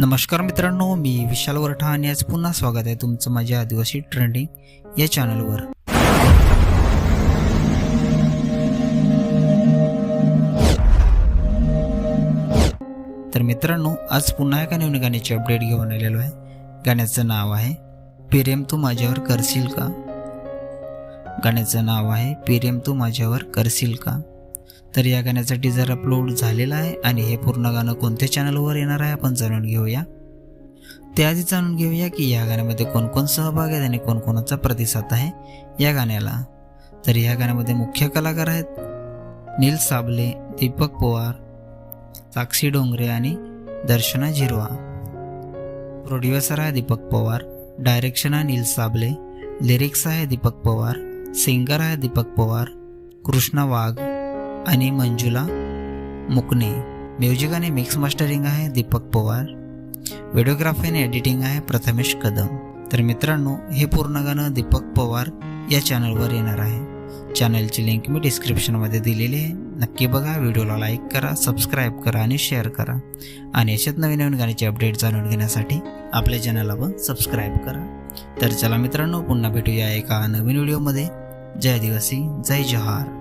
नमस्कार मित्रांनो मी विशाल वरठा आणि आज पुन्हा स्वागत आहे तुमचं माझ्या आदिवासी ट्रेंडिंग या चॅनलवर तर मित्रांनो आज पुन्हा एका नवीन गाण्याची अपडेट घेऊन आलेलो आहे. गाण्याचं नाव आहे प्रेम तू माझ्यावर करशील का? गाण्याचं नाव आहे प्रेम तू माझ्यावर करशील का? तर या गाण्याचा टीजर अपलोड झालेला आहे आणि हे पूर्ण गाणं कोणत्या चॅनलवर येणार आहे आपण जाणून घेऊया. त्याआधी जाणून घेऊया की या गाण्यामध्ये कोणकोण सहभाग आहेत आणि कोणकोणाचा प्रतिसाद आहे या गाण्याला. तर या गाण्यामध्ये मुख्य कलाकार आहेत नील साबले दीपक पवार साक्षी डोंगरे आणि दर्शना झिरवा. प्रोड्युसर आहे दीपक पवार डायरेक्शन आहे नील साबले लिरिक्स आहे दीपक पवार सिंगर आहे दीपक पवार कृष्णा वाघ आणि मंजुला मुकणे म्युझिक आणि मिक्स मास्टरिंग आहे दीपक पवार. व्हिडिओग्राफी आणि एडिटिंग आहे प्रथमेश कदम. तर मित्रांनो हे पूर्ण गाणं दीपक पवार या चॅनलवर येणार आहे. चॅनलची लिंक मी डिस्क्रिप्शनमध्ये दिलेली आहे. नक्की बघा व्हिडिओला लाईक करा सबस्क्राईब करा आणि शेअर करा. आणि याच्यात नवीन नवीन गाण्याचे अपडेट जाणून घेण्यासाठी आपल्या चॅनलला पण सबस्क्राईब करा. तर चला मित्रांनो पुन्हा भेटूया एका नवीन व्हिडिओमध्ये. जय आदिवासी जय जहार